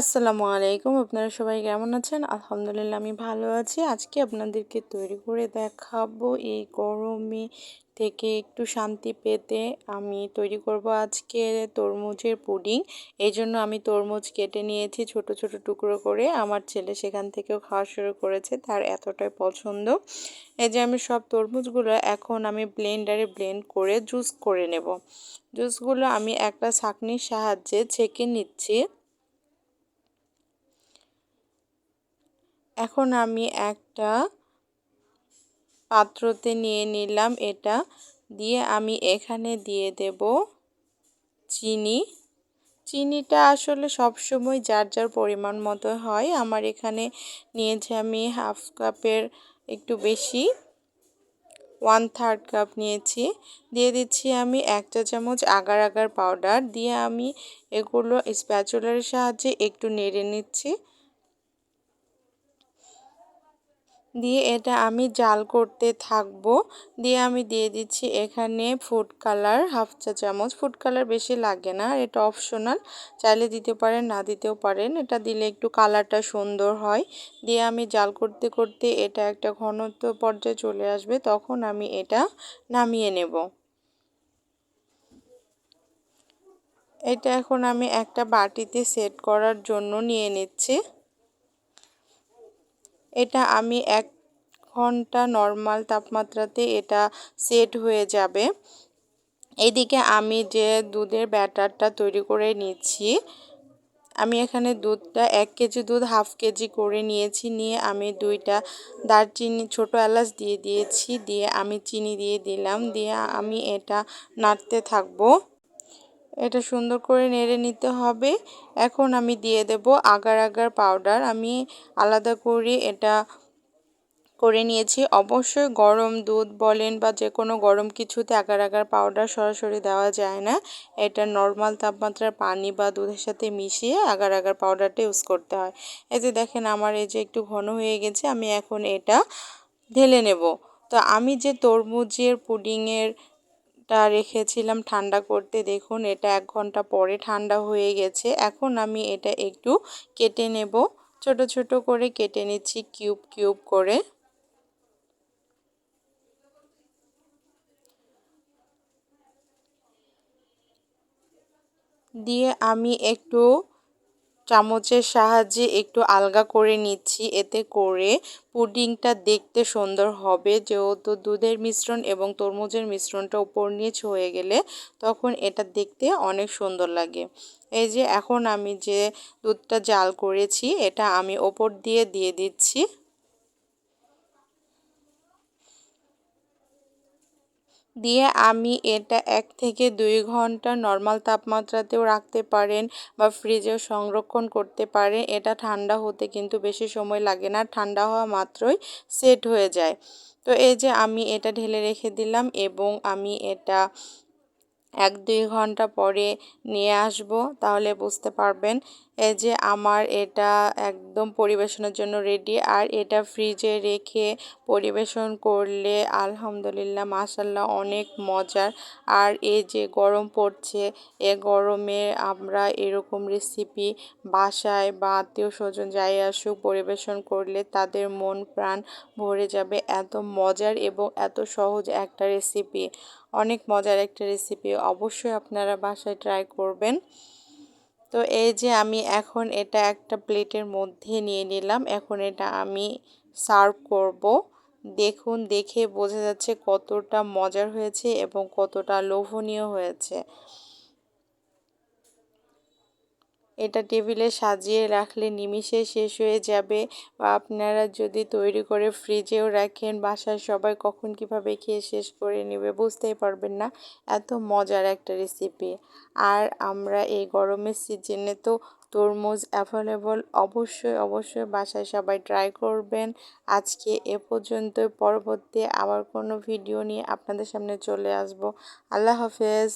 আসসালামু আলাইকুম, আপনারা সবাই কেমন আছেন? আলহামদুলিল্লাহ, আমি ভালো আছি। আজকে আপনাদেরকে তৈরি করে দেখাবো এই গরমে থেকে একটু শান্তি পেতে। আমি তৈরি করব আজকে তরমুজের পুডিং। এই জন্য আমি তরমুজ কেটে নিয়েছি ছোট ছোট টুকরো করে। আমার ছেলে সেখান থেকেও খাওয়া শুরু করেছে, তার এতটাই পছন্দ। এই যে আমি সব তরমুজগুলো এখন আমি ব্লেন্ডারে ব্লেন্ড করে জুস করে নেব। জুসগুলো আমি একটা ছাঁকনির সাহায্যে ছেঁকে নিচ্ছি। এখন আমি একটা পাত্রতে নিয়ে নিলাম এটা। দিয়ে আমি এখানে দিয়ে দেব চিনি। চিনিটা আসলে সবসময় যার যার পরিমাণ মতো হয়। আমার এখানে নিয়েছি আমি হাফ কাপের একটু বেশি। ওয়ান থার্ড কাপ নিয়েছি। দিয়ে দিচ্ছি আমি এক চা চামচ আগার আগার পাউডার। দিয়ে আমি এগুলো স্প্যাচুলার সাহায্যে একটু নেড়ে নিচ্ছি। দিয়ে এটা আমি জাল করতে থাকব। দিয়ে আমি দিয়ে দিচ্ছি এখানে ফুড কালার হাফ চা চামচ। ফুড কালার বেশি লাগে না, এটা অপশনাল চাইলে দিতে পারেন, না দিতেও পারেন। এটা দিলে একটু কালারটা সুন্দর হয়। দিয়ে আমি জাল করতে করতে এটা একটা ঘনত্ব পর্যায়ে চলে আসবে, তখন আমি এটা নামিয়ে নেব। এটা এখন আমি একটা বাটিতে সেট করার জন্য নিয়ে নিচ্ছি। এটা আমি এক ঘণ্টা নর্মাল তাপমাত্রাতে এটা সেট হয়ে যাবে। এদিকে আমি যে দুধের ব্যাটারটা তৈরি করে নিচ্ছি, আমি এখানে দুধটা এক কেজি দুধ, হাফ কেজি করে নিয়েছি। নিয়ে আমি দুইটা দারচিনি, ছোটো এলাচ দিয়ে দিয়েছি, দিয়ে আমি চিনি দিয়ে দিলাম। দিয়ে আমি এটা নাড়তে থাকব। এটা সুন্দর করে নেড়ে নিতে হবে। এখন আমি দিয়ে দেব আগার আগার পাউডার আমি আলাদা করে এটা করে নিয়েছি। অবশ্যই গরম দুধ বলেন বা যে কোনো গরম কিছুতে আগার আগার পাউডার সরাসরি দেওয়া যায় না। এটা নর্মাল তাপমাত্রার পানি বা দুধের সাথে মিশিয়ে আগার আগার পাউডারটা ইউজ করতে হয়। এই যে দেখেন আমার এই যে একটু ঘন হয়ে গেছে, আমি এখন এটা ঢেলে নেব। তো আমি যে তরমুজের পুডিংয়ের টা রেখেছিলাম ঠান্ডা করতে। দেখুন, এটা এক ঘণ্টা পরে ঠান্ডা হয়ে গেছে। এখন আমি এটা একটু কেটে নেব। ছোট ছোট করে কেটে নিচ্ছি, কিউব কিউব করে। দিয়ে আমি একটু চামচের সাহায্যে একটু আলগা করে নিচ্ছি। এতে করে পুডিংটা দেখতে সুন্দর হবে। যেহেতু দুধের মিশ্রণ এবং তরমুজের মিশ্রণটা উপর নিচ হয়ে গেলে তখন এটা দেখতে অনেক সুন্দর লাগে। এই যে এখন আমি যে দুধটা জাল করেছি, এটা আমি ওপর দিয়ে দিয়ে দিচ্ছি। দিয়ে আমি এটা এক থেকে দুই ঘণ্টা নর্মাল তাপমাত্রাতেও রাখতে পারেন বা ফ্রিজেও সংরক্ষণ করতে পারেন। এটা ঠান্ডা হতে কিন্তু বেশি সময় লাগে না, ঠান্ডা হওয়া মাত্রই সেট হয়ে যায়। তো এই যে আমি এটা ঢেলে রেখে দিলাম এবং আমি এটা এক দুই ঘণ্টা পরে নিয়ে আসব, তাহলে বুঝতে পারবেন এই যে আমার এটা একদম পরিবেশনের জন্য রেডি আর এটা ফ্রিজে রেখে পরিবেশন করলে আলহামদুলিল্লাহ মাসাল্লাহ অনেক মজার। আর এই যে গরম পড়ছে, এ গরমে আমরা এরকম রেসিপি বাসায় বা আত্মীয় স্বজন যাই আসুক পরিবেশন করলে তাদের মন প্রাণ ভরে যাবে। এত মজার এবং এত সহজ একটা রেসিপি অনেক মজার একটা রেসিপি অবশ্যই আপনারা বাসায় ট্রাই করবেন। তো এই যে আমি এখন এটা একটা প্লেটের মধ্যে নিয়ে নিলাম। এখন এটা আমি সার্ভ করব। দেখুন, দেখে বোঝা যাচ্ছে কতটা মজার হয়েছে এবং কতটা লোভনীয় হয়েছে। এটা টেবিলে সাজিয়ে রাখলে নিমিষে শেষ হয়ে যাবে। বা আপনারা যদি তৈরি করে ফ্রিজেও রাখেন বাসায় সবাই কখন কীভাবে খেয়ে শেষ করে নেবে বুঝতেই পারবেন না। এত মজার একটা রেসিপি আর আমরা এই গরমের সিজনে তো তরমুজ অ্যাভেলেবল অবশ্যই অবশ্যই বাসায় সবাই ট্রাই করবেন। আজকে এ পর্যন্ত পরবর্তী আবার কোনো ভিডিও নিয়ে আপনাদের সামনে চলে আসব। আল্লাহ হাফেজ।